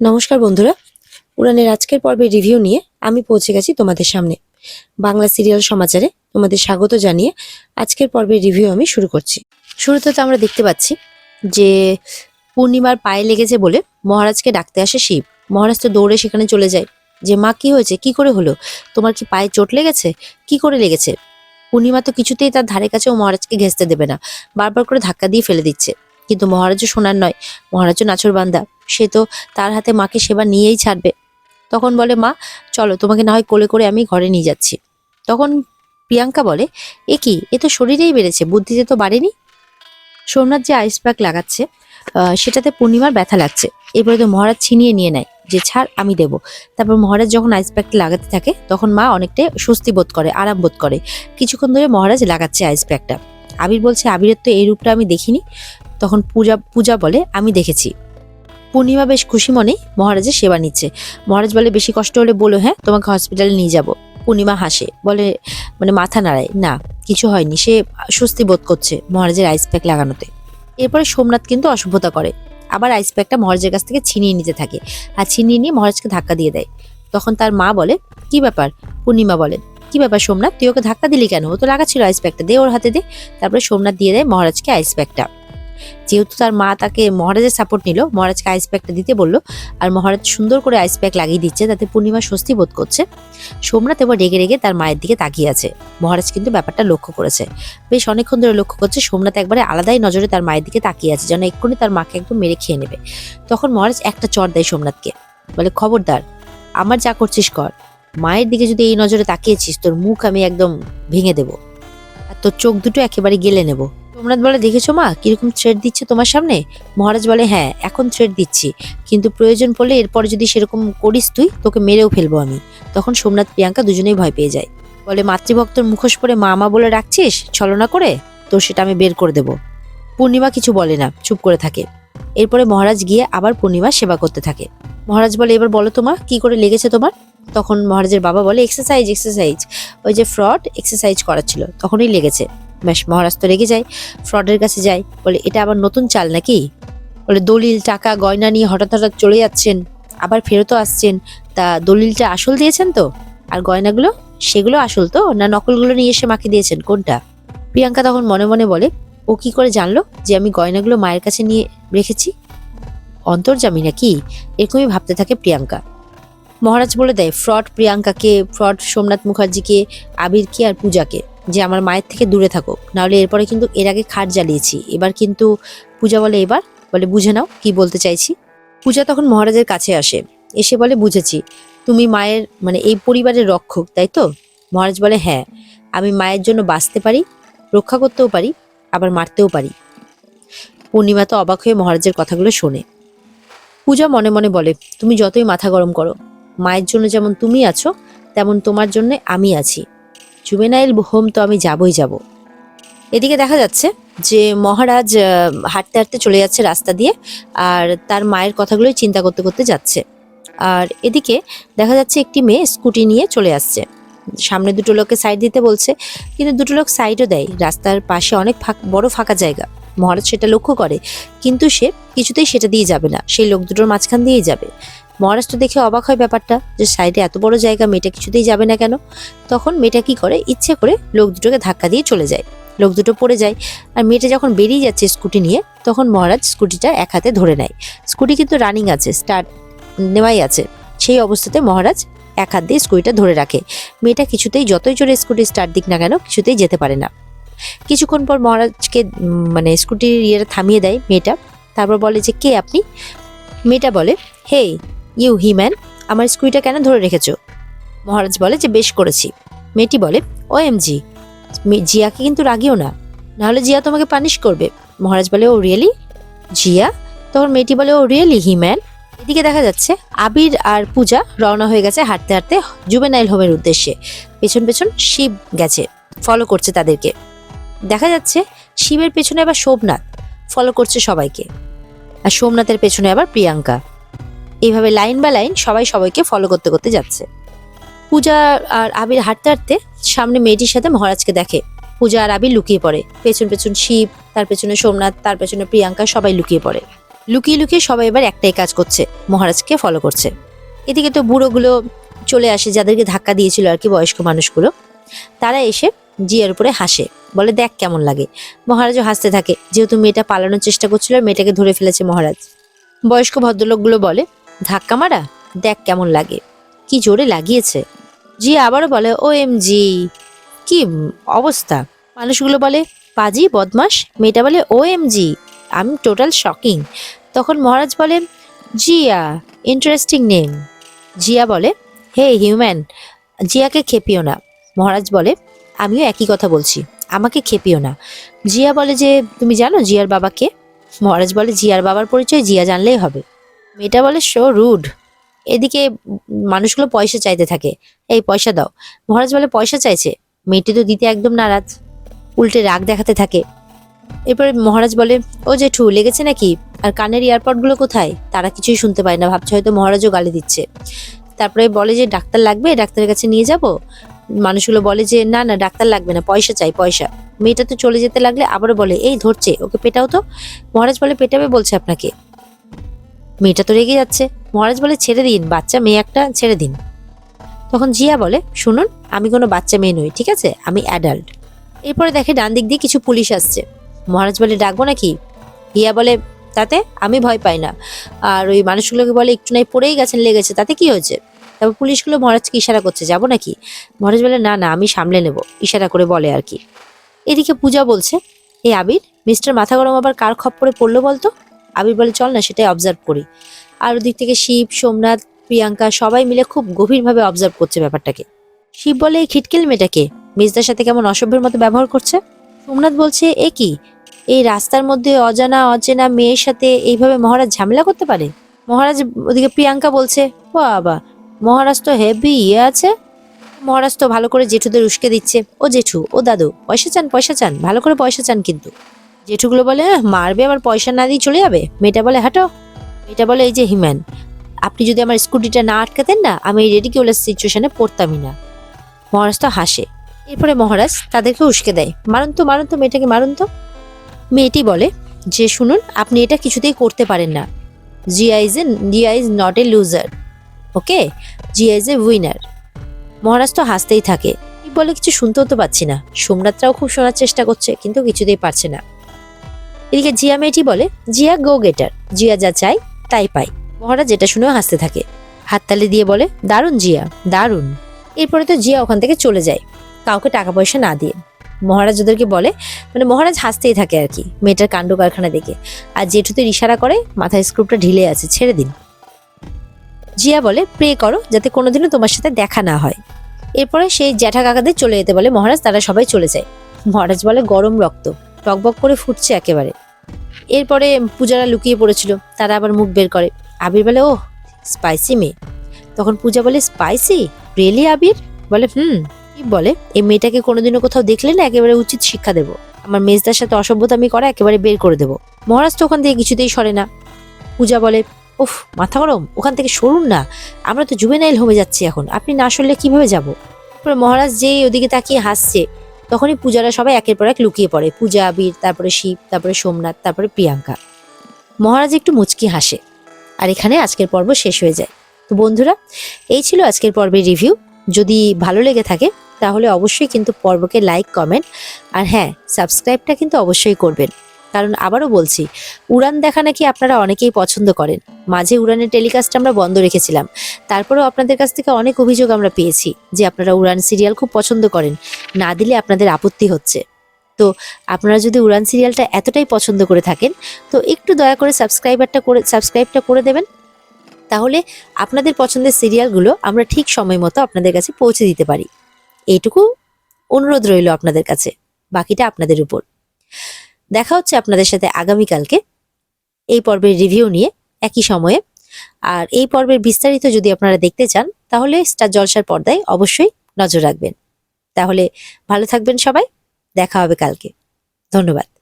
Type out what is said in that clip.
নমস্কার বন্ধুরা। উড়ানের আজকের পর্বের রিভিউ নিয়ে আমি পৌঁছে গেছি তোমাদের সামনে। বাংলা সিরিয়াল সমাচারে তোমাদের স্বাগত জানিয়ে আজকের পর্বের রিভিউ আমি শুরু করছি। শুরুতে তো আমরা দেখতে পাচ্ছি যে পূর্ণিমার পায়ে লেগেছে বলে মহারাজকে ডাকতে আসে শিব। মহারাজ তো দৌড়ে সেখানে চলে যায়। যে, মা, কি হয়েছে? কি করে হলো? তোমার কি পায়ে চোট লেগেছে? কি করে লেগেছে? পূর্ণিমা তো কিছুতেই তার ধারে কাছেও মহারাজকে ঘেঁচতে দেবে না। বারবার করে ধাক্কা দিয়ে ফেলে দিচ্ছে। কিন্তু মহারাজও শোনার নয়। মহারাজও নাচর বান্দা সে তো তার হাতে মাকে সেবা নিয়েই ছাড়বে। তখন বলে, মা, চলো, তোমাকে না হয় কোলে করে আমি ঘরে নিয়ে যাচ্ছি। তখন প্রিয়াঙ্কা বলে, এ কি, এ তো শরীরেই বেড়েছে, বুদ্ধিতে তো বাড়েনি? সোমনাথ যে আইস প্যাক লাগাচ্ছে সেটাতে পূর্ণিমার ব্যথা লাগছে। এরপরে তো মহারাজ ছিনিয়ে নিয়ে নেয়, যে ছাড়, আমি দেব। তারপর মহারাজ যখন আইস প্যাকটা লাগাতে থাকে, তখন মা অনেকটাই স্বস্তি বোধ করে, আরাম বোধ করে। কিছুক্ষণ ধরে মহারাজ লাগাচ্ছে আইস প্যাকটা আবির বলছে, আবিরের তো এই রূপটা আমি দেখিনি। তখন পূজা পূজা বলে, আমি দেখেছি। পূর্ণিমা বেশ খুশি মনে মহারাজের সেবা নিচ্ছে। মহারাজ বলে, বেশি কষ্ট হলে বলো হ্যাঁ? তোমাকে হসপিটালে নিয়ে যাব। পূর্ণিমা হাসে, বলে মানে মাথা নাড়ায়। না, কিছু হয়নি। সে স্বস্তি বোধ করছে মহারাজের আইস প্যাক লাগানোতে। এরপরে সোমনাথ কিন্তু অসভ্যতা করে। আবার আইস প্যাকটা মহারাজের কাছ থেকে ছিনিয়ে নিতে থাকে আর ছিনিয়ে নিয়ে মহারাজকে ধাক্কা দিয়ে দেয়। তখন তার মা বলে, কি ব্যাপার? পূর্ণিমা বলে, কি ব্যাপার সোমনাথ? তুই ওকে ধাক্কা দিলি কেন? ও তো লাগাচ্ছিল আইস প্যাকটা দে ওর হাতে দে। তারপরে সোমনাথ দিয়ে দেয় মহারাজকে আইস প্যাকটা যেহেতু তার মা তাকে মহারাজের সাপোর্ট নিল, মহারাজকে আইস প্যাকটা দিতে বলল, আর মহারাজ সুন্দর করে আইস প্যাক লাগিয়ে দিচ্ছে তাতে পূর্ণিমা স্বস্তি বোধ করছে। সোমনাথ এবার রেগে রেগে তার মায়ের দিকে তাকিয়ে আছে। মহারাজ কিন্তু ব্যাপারটা লক্ষ্য করেছে। বেশ অনেকক্ষণ ধরে লক্ষ্য করছে সোমনাথ একবারে আলাদাই নজরে তার মায়ের দিকে তাকিয়ে আছে, যেন এক্ষুনি তার মাকে একদম মেরে খেয়ে নেবে। তখন মহারাজ একটা চর দেয় সোমনাথকে। বলে, খবরদার, আমার যা করছিস কর। মায়ের দিকে যদি এই নজরে তাকিয়েছিস, তোর মুখ আমি একদম ভেঙে দেবো। আর তোর চোখ দুটো একেবারে গেলে নেব। সোমনাথ বলে দেখেছ মা? কীরকম থ্রেড দিচ্ছে তোমার সামনে? মহারাজ বলে হ্যাঁ এখন থ্রেড দিচ্ছি। কিন্তু প্রয়োজন পড়লে এরপর যদি সেরকম করিস তুই, তোকে মেরেও ফেলব আমি। তখন সোমনাথ প্রিয়াঙ্কা দুজনেই ভয় পেয়ে যায়। বলে, মাতৃভক্তর মুখোশ পরে মা বলে রাখছিস? ছলনা করে? তো সেটা আমি বের করে দেব। পূর্ণিমা কিছু বলে না, চুপ করে থাকে। এরপরে মহারাজ গিয়ে আবার পূর্ণিমা সেবা করতে থাকে। মহারাজ বলে, এবার বলো তোমার কি করে লেগেছে তোমার? তখন মহারাজের বাবা বলে এক্সারসাইজ এক্সারসাইজ ওই যে ফ্রড এক্সারসাইজ করাচ্ছিল, তখনই লেগেছে। ব্যাস মহারাজ তো রেগে যায়, ফ্রডের কাছে যায়, বলে, এটা আবার নতুন চাল নাকি? বলে, দলিল, টাকা, গয়না নিয়ে হঠাৎ হঠাৎ চলে যাচ্ছেন, আবার ফেরতও আসছেন, তা দলিলটা আসল দিয়েছেন তো? আর গয়নাগুলো? সেগুলো আসল তো, না নকলগুলো নিয়ে এসে মাকে দিয়েছেন, কোনটা? প্রিয়াঙ্কা তখন মনে মনে বলে, ও কি করে জানলো যে আমি গয়নাগুলো মায়ের কাছে নিয়ে রেখেছি? অন্তর্জামী নাকি? এরকমই ভাবতে থাকে প্রিয়াঙ্কা। মহারাজ বলে দেয়, ফ্রড প্রিয়াঙ্কাকে, ফ্রড সোমনাথ মুখার্জিকে, আবিরকে আর পূজাকে। যে আমার মায়ের থেকে দূরে থাকো নাহলে এরপরে কিন্তু এর আগে খাট জ্বালিয়েছি। এবার কিন্তু পূজা বলে, এবার? বলে, বুঝে নাও কি বলতে চাইছি। পূজা তখন মহারাজের কাছে আসে। এসে বলে, বুঝেছি। তুমি মায়ের মানে এই পরিবারের রক্ষক, তাই তো? মহারাজ বলে হ্যাঁ। আমি মায়ের জন্য বাঁচতে পারি, রক্ষা করতেও পারি, আবার মারতেও পারি। পূর্ণিমা তো অবাক হয়ে মহারাজের কথাগুলো শোনে। পূজা মনে মনে বলে, তুমি যতই মাথা গরম করো, মায়ের জন্য যেমন তুমি আছো, তেমন তোমার জন্য আমি আছি। জুবেনাইল হোম তো আমি যাবই যাব। এদিকে দেখা যাচ্ছে যে মহারাজ হাঁটতে হাঁটতে চলে যাচ্ছে রাস্তা দিয়ে আর তার মায়ের কথাগুলোই চিন্তা করতে করতে যাচ্ছে। আর এদিকে দেখা যাচ্ছে একটি মেয়ে স্কুটি নিয়ে চলে আসছে। সামনে দুটো লোককে সাইড দিতে বলছে, কিন্তু দুটো লোক সাইডও দেয়। রাস্তার পাশে অনেক বড় ফাঁকা জায়গা। মহারাজ সেটা লক্ষ্য করে, কিন্তু সে কিছুতেই সেটা দিয়ে যাবে না। সেই লোক দুটোর মাঝখান দিয়েই যাবে। মহারাজ তো দেখে অবাক হয় ব্যাপারটা, যে সাইডে এত বড় জায়গা, মেয়েটা কিছুতেই যাবে না কেন? তখন মেয়েটা কি করে? ইচ্ছে করে লোক দুটোকে ধাক্কা দিয়ে চলে যায়। লোক দুটো পড়ে যায়। আর মেয়েটা যখন বেরিয়ে যাচ্ছে স্কুটি নিয়ে, তখন মহারাজ স্কুটিটা এক হাতে ধরে নেয়। স্কুটি কিন্তু রানিং আছে স্টার্ট নেওয়াই আছে। সেই অবস্থাতে মহারাজ এক হাত দিয়ে স্কুটিটা ধরে রাখে। মেয়েটা কিছুতেই যতই জোরে স্কুটি স্টার্ট দিক না কেন, কিছুতেই যেতে পারে না। কিছুক্ষণ পর মহারাজকে মানে স্কুটির ইয়েটা থামিয়ে দেয় মেয়েটা। তারপর বলে যে, কে আপনি? মেয়েটা বলে হে ইউ হিম্যান আমার স্কুইটা কেন ধরে রেখেছো? মহারাজ বলে যে বেশ করেছি। মেয়েটি বলে, ও, এম, জি। জিয়াকে কিন্তু রাগিও না। নাহলে জিয়া তোমাকে পানিশ করবে। মহারাজ বলে, ও, রিয়েলি? জিয়া? তখন মেয়েটি বলে, ও, রিয়েলি হিম্যান এদিকে দেখা যাচ্ছে, আবির আর পূজা রওনা হয়ে গেছে হাঁটতে হাঁটতে জুবেনাইল হোমের উদ্দেশ্যে। পেছন পেছন শিব গেছে ফলো করছে তাদেরকে। দেখা যাচ্ছে, শিবের পেছনে আবার সোমনাথ ফলো করছে সবাইকে। আর সোমনাথের পেছনে আবার প্রিয়াঙ্কা। এইভাবে লাইন বা লাইন সবাই সবাইকে ফলো করতে করতে যাচ্ছে। পূজা আর আবির হাঁটতে হাঁটতে সামনে মেয়েটির সাথে মহারাজকে দেখে। পূজা আর আবির লুকিয়ে পড়ে। পেছন পেছন শিব, তার পেছনে সোমনাথ, তার পেছনে প্রিয়াঙ্কা সবাই লুকিয়ে পড়ে। লুকিয়ে লুকিয়ে সবাই এবার একটাই কাজ করছে, মহারাজকে ফলো করছে। এদিকে তো বুড়োগুলো চলে আসে যাদেরকে ধাক্কা দিয়েছিল আর কি বয়স্ক মানুষগুলো। তারা এসে জিয়ার উপরে হাসে, বলে, দেখ কেমন লাগে। মহারাজও হাসতে থাকে, যেহেতু মেয়েটা পালানোর চেষ্টা করছিল, মেয়েটাকে ধরে ফেলেছে মহারাজ। বয়স্ক ভদ্রলোকগুলো বলে ধাক্কা মারা? দেখ কেমন লাগে। কি জোরে লাগিয়েছে? জি আবারও বলে, ও এম জি। কি অবস্থা? মানুষগুলো বলে, পাজি বদমাস মেয়েটা বলে, ও এম জি। আমি টোটাল শকিং। তখন মহারাজ বলে, জিয়া ইন্টারেস্টিং নেম জিয়া বলে, হে হিউম্যান, জিয়াকে খেপিও না। মহারাজ বলে, আমিও একই কথা বলছি, আমাকে খেপিও না। জিয়া বলে যে, তুমি জানো জিয়ার বাবাকে মহারাজ বলে, জিয়ার বাবার পরিচয় জিয়া জানলেই হবে। মেয়েটা বলে, শো, রুড। এদিকে মানুষগুলো পয়সা চাইতে থাকে। এই, পয়সা দাও। মহারাজ বলে, পয়সা চাইছে? মেয়েটি তো দিতে একদম নারাজ, উল্টে রাগ দেখাতে থাকে। এরপরে মহারাজ বলে, ও জেঠু, লেগেছে নাকি? আর কানের এয়ারপডগুলো কোথায়? তারা কিছুই শুনতে পায় না, ভাবছে হয়তো মহারাজও গালি দিচ্ছে। তারপরে বলে যে, ডাক্তার লাগবে? ডাক্তারের কাছে নিয়ে যাব? মানুষগুলো বলে যে, না না, ডাক্তার লাগবে না, পয়সা চাই, পয়সা। মেয়েটা তো চলে যেতে লাগলে আবারও বলে, এই, ধরছে, ওকে পেটাও তো? মহারাজ বলে, পেটাবে বলছে আপনাকে। মেয়েটা তো রেগে যাচ্ছে। মহারাজ বলে, ছেড়ে দিন, বাচ্চা মেয়ে একটা, ছেড়ে দিন। তখন জিয়া বলে, শুনুন, আমি কোনো বাচ্চা মেয়ে নই, ঠিক আছে? আমি অ্যাডাল্ট এরপরে দেখে ডান দিক দিয়ে কিছু পুলিশ আসছে। মহারাজ বলে, ডাকবো নাকি? হিয়া বলে, তাতে আমি ভয় পাই না। আর ওই মানুষগুলোকে বলে, একটু নাই, পড়েই গেছেন, লেগেছে, তাতে কি হয়েছে? তারপর পুলিশগুলো, মহারাজকে ইশারা করছে, যাব নাকি? মহারাজ বলে, না না, আমি সামলে নেব। ইশারা করে বলে আর কি। এদিকে পূজা বলছে এই আবির, মিস্টার মাথা গরম আবার কার খপ্পরে পড়ল বলতো? আবির বলে, চল না, সেটাই অবজার্ভ করি। আর ওদিক থেকে শিব, সোমনাথ, প্রিয়াঙ্কা সবাই মিলে খুব গভীরভাবে অবজার্ভ করছে ব্যাপারটাকে। শিব বলে, এই খিটকিল মেয়েটাকে মিসদার সাথে কেমন অসভ্যের মতো ব্যবহার করছে? সোমনাথ বলছে, এ কি? এই রাস্তার মধ্যে অজানা, অচেনা মেয়ের সাথে এইভাবে মহারাজ ঝামেলা করতে পারে? মহারাজ, ওদিকে প্রিয়াঙ্কা বলছে, বাবা, মহারাজ তো হেভি ইয়ে আছে। মহারাজ তো ভালো করে জেঠুদের উস্কে দিচ্ছে। ও জেঠু, ও দাদু, পয়সা চান পয়সা চান, ভালো করে পয়সা চান কিন্তু। জেঠুগুলো বলে মারবে আবার পয়সা না দিয়ে চলে যাবে? মেয়েটা বলে, হাঁটো। মেয়েটা বলে, এই যে হিম্যান আপনি যদি আমার স্কুটিটা না আটকাতেন না, আমি এই রেডি রেডিকিউলার সিচুয়েশনে পড়তামই না। মহারাজ তো হাসে। এরপরে মহারাজ তাদেরকে উস্কে দেয়, মারুন তো মারুন তো, মেয়েটাকে মারুন তো? মেয়েটি বলে, যে শুনুন, আপনি এটা কিছুতেই করতে পারেন না। Zia is a Zia is not a loser okay? Zia is a winner মহারাজ তো হাসতেই থাকে। বলে কিছু শুনতেও তো পাচ্ছি না। সোমনাথরাও খুব শোনার চেষ্টা করছে, কিন্তু কিছুতেই পারছে না। এদিকে জিয়া মেয়েটি বলে, জিয়া গো গেটার জিয়া যা চাই, তাই পাই। মহারাজ যেটা শুনেও হাসতে থাকে। হাততালি দিয়ে বলে, দারুণ জিয়া, দারুণ। এরপরে তো জিয়া ওখান থেকে চলে যায়, কাউকে টাকা পয়সা না দিয়ে। মহারাজ ওদেরকে বলে মানে মহারাজ হাসতেই থাকে আর কি, মেয়েটার কাণ্ড কারখানা দেখে। আর জেঠুদের ইশারা করে, মাথায় স্ক্রুপটা ঢিলে আছে, ছেড়ে দিন। জিয়া বলে প্রে করো, যাতে কোনোদিনও তোমার সাথে দেখা না হয়। এরপরে সেই জ্যাঠা কাকাদের চলে যেতে বলে মহারাজ তারা সবাই চলে যায়। মহারাজ বলে, গরম রক্ত। টকবক করে ফুটছে একেবারে। এরপরে পূজারা লুকিয়ে পড়েছিল, তারা আবার মুখ বের করে। আবির বলে ও স্পাইসি মেয়ে। তখন পূজা বলে স্পাইসি রিয়েলি আবির? বলে, হুম। বলে, এই মেয়েটাকে কোনোদিনও কোথাও দেখলে না একেবারে উচিত শিক্ষা দেবো। আমার মেজদার সাথে অসভ্যতামি করা একেবারে বের করে দেবো। মহারাজ তো ওখান থেকে কিছুতেই সরে না। পূজা বলে উফ মাথা গরম, ওখান থেকে সরুন না। আমরা তো জুবেনাইল হোমে যাচ্ছি এখন। আপনি না সরলে কীভাবে যাব? মহারাজ যেই ওদিকে তাকিয়ে হাসছে তখনই পূজারা সবাই একের পর এক লুকিয়ে পড়ে। পূজা, আবির, তারপরে শিব, তারপরে সোমনাথ, তারপরে প্রিয়াঙ্কা। মহারাজ একটু মুচকি হাসে। আর এখানে আজকের পর্ব শেষ হয়ে যায়। তো বন্ধুরা, এই ছিল আজকের পর্বের রিভিউ। যদি ভালো লেগে থাকে, তাহলে অবশ্যই কিন্তু পর্বকে লাইক, কমেন্ট, আর হ্যাঁ সাবস্ক্রাইবটা কিন্তু অবশ্যই করবেন। কারণ আবারও বলছি, উড়ান দেখা নাকি আপনারা অনেকেই পছন্দ করেন। মাঝে উড়ানের টেলিকাস্ট আমরা বন্ধ রেখেছিলাম। তারপরেও আপনাদের কাছ থেকে অনেক অভিযোগ আমরা পেয়েছি যে আপনারা উড়ান সিরিয়াল খুব পছন্দ করেন। না দিলে আপনাদের আপত্তি হচ্ছে। তো আপনারা যদি উড়ান সিরিয়ালটা এতটাই পছন্দ করে থাকেন, তো একটু দয়া করে সাবস্ক্রাইবারটা করে, সাবস্ক্রাইবটা করে দেবেন। তাহলে আপনাদের পছন্দের সিরিয়ালগুলো আমরা ঠিক সময় মতো আপনাদের কাছে পৌঁছে দিতে পারি। এইটুকু অনুরোধ রইল আপনাদের কাছে। বাকিটা আপনাদের উপর। দেখা হচ্ছে আপনাদের সাথে আগামীকালকে এই পর্বের রিভিউ নিয়ে একই সময়ে। আর এই পর্বের বিস্তারিত যদি আপনারা দেখতে চান, তাহলে স্টার জলসার পর্দায় অবশ্যই নজর রাখবেন। তাহলে ভালো থাকবেন সবাই, দেখা হবে কালকে। ধন্যবাদ।